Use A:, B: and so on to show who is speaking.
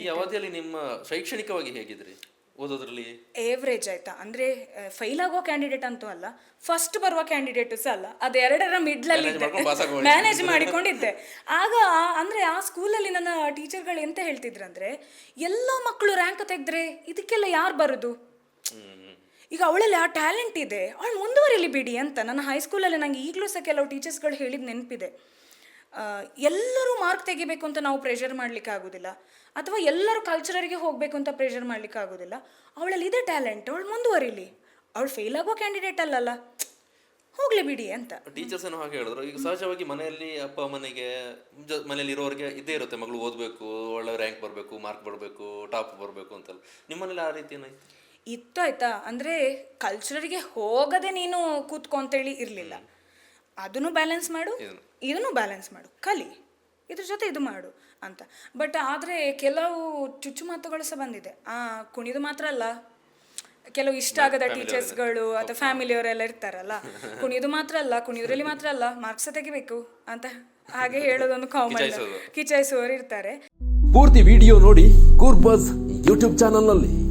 A: ಈ ಅವಧಿಯಲ್ಲಿ ನಿಮ್ಮ ಶೈಕ್ಷಣಿಕವಾಗಿ ಹೇಗಿದ್ರಿ? ಓದೋದ್ರಲ್ಲಿ?
B: ಏವ್ರೇಜ್ ಆಯ್ತಾ? ಅಂದ್ರೆ ಫೈಲ್ ಆಗೋ ಕ್ಯಾಂಡಿಡೇಟ್ ಅಂತೂ ಅಲ್ಲ ಫಸ್ಟ್ ಬರುವ ಕ್ಯಾಂಡಿಡೇಟ್ ಸಹ ಅಲ್ಲ ಎರಡರ ಮಿಡ್ಲಲ್ಲಿ ಮ್ಯಾನೇಜ್ ಮಾಡಿಕೊಂಡಿದ್ದೆ. ಆಗ ಅಂದ್ರೆ ಆ ಸ್ಕೂಲಲ್ಲಿ ನನ್ನ ಟೀಚರ್ಗಳು ಎಂತ ಹೇಳ್ತಿದ್ರಂದ್ರೆ ಎಲ್ಲ ಮಕ್ಕಳು ರ್ಯಾಂಕ್ ತೆಗೆದ್ರೆ ಇದಕ್ಕೆಲ್ಲ ಯಾರು ಬರೋದು? ಈಗ ಅವಳಲ್ಲಿ ಆ ಟ್ಯಾಲೆಂಟ್ ಇದೆ ಅವಳು ಮುಂದುವರಿಲಿ ಬಿಡಿ ಅಂತ ನನ್ನ ಹೈಸ್ಕೂಲಲ್ಲಿ ನನಗೆ ಈಗಲೂ ಸಹ ಕೆಲವು ಟೀಚರ್ಸ್ಗಳು ಹೇಳಿದ ನೆನಪಿದೆ. ಎಲ್ಲರೂ ಮಾರ್ಕ್ ತೆಗಿಬೇಕು ಅಂತ ನಾವು ಪ್ರೆಷರ್ ಮಾಡ್ಲಿಕ್ಕೆ ಆಗೋದಿಲ್ಲ. ಅಥವಾ ಎಲ್ಲರೂ ಕಲ್ಚರರಿಗೆ ಹೋಗಬೇಕು ಅಂತ ಪ್ರೆಷರ್ ಮಾಡ್ಲಿಕ್ಕೆ ಆಗೋದಿಲ್ಲ. ಅವಳಲ್ಲಿ ಇದೆ ಟ್ಯಾಲೆಂಟ್ ಅವಳು ಮುಂದುವರಿಲಿ. ಅವಳು ಫೇಲ್ ಆಗೋ ಕ್ಯಾಂಡಿಡೇಟ್ ಅಲ್ಲಲ್ಲ. ಹೋಗ್ಲಿ ಬಿಡಿ ಅಂತ.
A: ಟೀಚರ್ಸ್ ಏನೋ ಹಾಗೆ ಹೇಳಿದ್ರು. ಈಗ ಸಹಜವಾಗಿ ಮನೆಯಲ್ಲಿ ಅಪ್ಪ ಅಮ್ಮನಿಗೆ ಮನೆಯಲ್ಲಿ ಇರೋರಿಗೆ ಇದ್ದೇ ಇರುತ್ತೆ. ಮಗಳು ಓದಬೇಕು ಒಳ್ಳೆ ರ್ಯಾಂಕ್ ಬರಬೇಕು ಮಾರ್ಕ್ ಬರಬೇಕು ಟಾಪ್ ಬರಬೇಕು ಅಂತಲ್ಲ. ನಿಮ್ಮನೇಲಿ ಆ ರೀತಿ ಏನಾಯ್ತು?
B: ಇತ್ತು ಆಯ್ತಾ. ಅಂದರೆ ಕಲ್ಚರರಿಗೆ ಹೋಗದೆ ನೀನು ಕೂತ್ಕೊಂತೇಳಿ ಇರಲಿಲ್ಲ. ಅದನ್ನು ಬ್ಯಾಲೆನ್ಸ್ ಮಾಡು
A: ಇದನ್ನು.
B: ಬ್ಯಾಲೆನ್ಸ್ ಮಾಡು ಕಲಿ. ಇದ್ರ ಜೊತೆ ಇದು ಮಾಡು ಅಂತ. ಬಟ್ ಆದರೆ ಕೆಲವು ಚುಚ್ಚು ಮಾತುಗಳು ಸಹ ಬಂದಿದೆ. ಆ ಕುಣಿದು ಮಾತ್ರ ಅಲ್ಲ. ಕೆಲವು ಇಷ್ಟ ಆಗದ ಟೀಚರ್ಸ್ಗಳು ಅಥವಾ ಫ್ಯಾಮಿಲಿಯವರೆಲ್ಲ ಇರ್ತಾರಲ್ಲ. ಕುಣಿದು ಮಾತ್ರ ಅಲ್ಲ ಕುಣಿಯೋದ್ರಲ್ಲಿ ಮಾತ್ರ ಅಲ್ಲ ಮಾರ್ಕ್ಸ್ ತೆಗಿಬೇಕು ಅಂತ ಹಾಗೆ ಹೇಳೋದೊಂದು ಕಾಮನ್. ಕಿಚಾಯಿಸುವವರು ಇರ್ತಾರೆ.
C: ಪೂರ್ತಿ ವಿಡಿಯೋ ನೋಡಿ ಕೂರ್ಬಸ್ ಯೂಟ್ಯೂಬ್ ಚಾನಲ್ನಲ್ಲಿ